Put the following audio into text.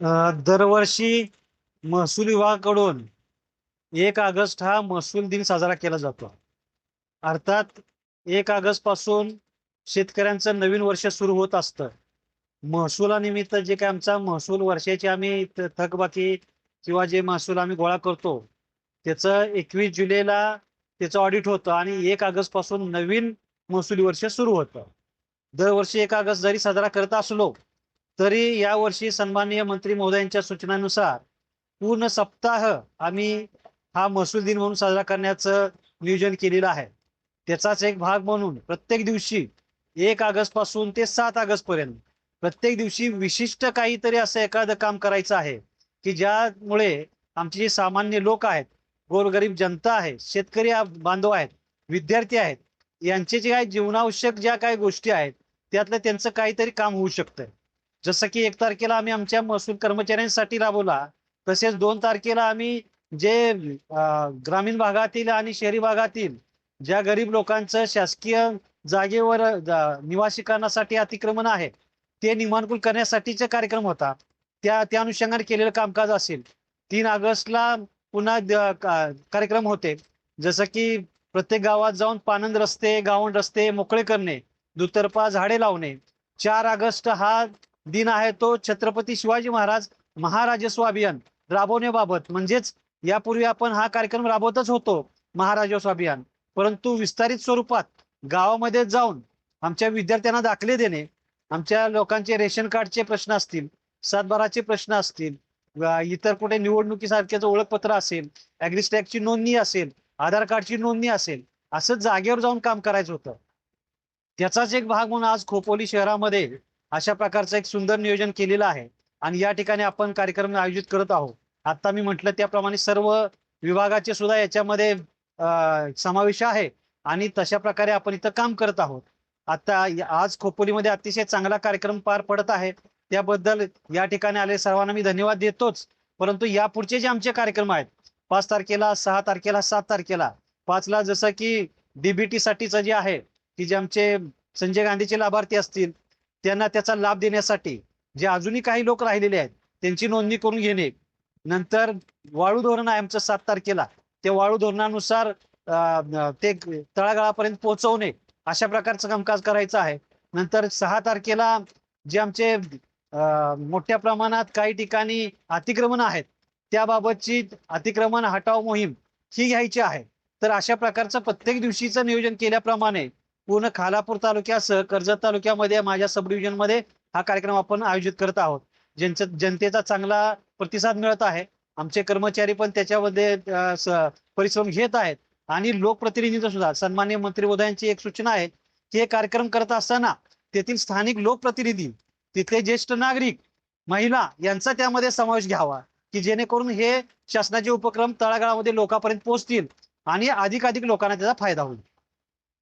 दरवर्षी महसूल विभागाकडून एक ऑगस्ट हा महसूल दिन साजरा केला जातो. अर्थात एक ऑगस्टपासून शेतकऱ्यांचं नवीन वर्ष सुरू होत असतं. महसुलानिमित्त जे काय आमचा महसूल वर्षाची आम्ही थकबाकी किंवा जे महसूल आम्ही गोळा करतो त्याचं एकवीस जुलैला त्याचं ऑडिट होतं आणि एक ऑगस्टपासून नवीन महसुली वर्ष सुरू होतं. दरवर्षी एक ऑगस्ट जरी साजरा करत असलो तरी यावर्षी सन्माननीय मंत्री महोदयांच्या सूचनानुसार पूर्ण सप्ताह आम्ही हा महसूल दिन म्हणून साजरा करण्याचं नियोजन केलेलं आहे. त्याचाच एक भाग म्हणून प्रत्येक दिवशी एक ऑगस्टपासून ते सात ऑगस्ट पर्यंत प्रत्येक दिवशी विशिष्ट काहीतरी असं एखादं काम करायचं आहे की ज्यामुळे आमचे जे सामान्य लोक आहेत गोरगरीब जनता आहे शेतकरी बांधव आहेत विद्यार्थी आहेत यांचे जे काही जीवनावश्यक ज्या काही गोष्टी आहेत त्यातलं त्यांचं काहीतरी काम होऊ शकतं जसं की एक तारखेला आम्ही आमच्या महसूल कर्मचाऱ्यांसाठी राबवला तसेच दोन तारखेला आम्ही जे ग्रामीण भागातील आणि शहरी भागातील ज्या गरीब लोकांचं शासकीय जागेवर निवासीकरणासाठी अतिक्रमण आहे ते निर्माणकूल करण्यासाठीचा कार्यक्रम होता. त्या त्या अनुषंगाने केलेलं कामकाज असेल. तीन ऑगस्टला पुन्हा कार्यक्रम होते. जसं की प्रत्येक गावात जाऊन पानंद रस्ते गावंड रस्ते मोकळे करणे दुतर्फा झाडे लावणे. चार ऑगस्ट हा दिन आहे तो छत्रपती शिवाजी महाराज महाराजस्व अभियान राबवण्याबाबत. म्हणजेच यापूर्वी आपण हा कार्यक्रम राबवतच होतो महाराजस्व अभियान परंतु विस्तारित स्वरूपात गावामध्ये जाऊन आमच्या विद्यार्थ्यांना दाखले देणे आमच्या लोकांचे रेशन कार्डचे प्रश्न असतील सातबाराचे प्रश्न असतील इतर कुठे निवडणुकीसारखेच ओळखपत्र असेल ॲग्रिस्टॅगची नोंदणी असेल आधार कार्डची नोंदणी असेल असं जागेवर जाऊन काम करायचं होतं. त्याचाच एक भाग म्हणून आज खोपोली शहरामध्ये अशा प्रकारचं एक सुंदर नियोजन केलेलं आहे. आणि या ठिकाणी आपण कार्यक्रम आयोजित करत आहोत. आता मी म्हटलं त्याप्रमाणे सर्व विभागाचे सुद्धा याच्यामध्ये समावेश आहे. आणि तशा प्रकारे आपण इथं काम करत आहोत. आता आज खोपोलीमध्ये अतिशय चांगला कार्यक्रम पार पडत आहे. त्याबद्दल या ठिकाणी आले सर्वांना मी धन्यवाद देतोच. परंतु या पुढचे जे आमचे कार्यक्रम आहेत पाच तारखेला सहा तारखेला सात तारखेला पाचला जसं की डीबीटी साठीचं जे आहे की जे आमचे संजय गांधीचे लाभार्थी असतील त्यांना त्याचा लाभ देण्यासाठी जे अजूनही काही लोक राहिलेले आहेत त्यांची नोंदणी करून घेणे. नंतर वाळू धोरण आहे आमचं सात तारखेला. ते वाळू धोरणानुसार ते तळागाळापर्यंत पोहोचवणे अशा प्रकारचं कामकाज करायचं आहे. नंतर सहा तारखेला जे आमचे मोठ्या प्रमाणात काही ठिकाणी अतिक्रमण आहेत त्याबाबतची अतिक्रमण हटाव मोहीम ही घ्यायची आहे. तर अशा प्रकारचं प्रत्येक दिवशीचं नियोजन केल्याप्रमाणे पूर्ण खालापूर तालुक्यासह कर्जत तालुक्यामध्ये माझ्या सबमध्ये हा कार्यक्रम आपण आयोजित करत आहोत. ज्यांचं जनतेचा चांगला प्रतिसाद मिळत आहे. आमचे कर्मचारी पण त्याच्यामध्ये परिश्रम घेत आहेत. आणि लोकप्रतिनिधींचा सुद्धा सन्मान्य मंत्री उदयांची एक सूचना आहे की हे कार्यक्रम करत असताना तेथील स्थानिक लोकप्रतिनिधी तिथले ज्येष्ठ नागरिक महिला यांचा त्यामध्ये समावेश घ्यावा. की जेणेकरून हे शासनाचे उपक्रम तळागाळामध्ये लोकांपर्यंत पोहोचतील आणि अधिकाधिक लोकांना त्याचा फायदा होईल.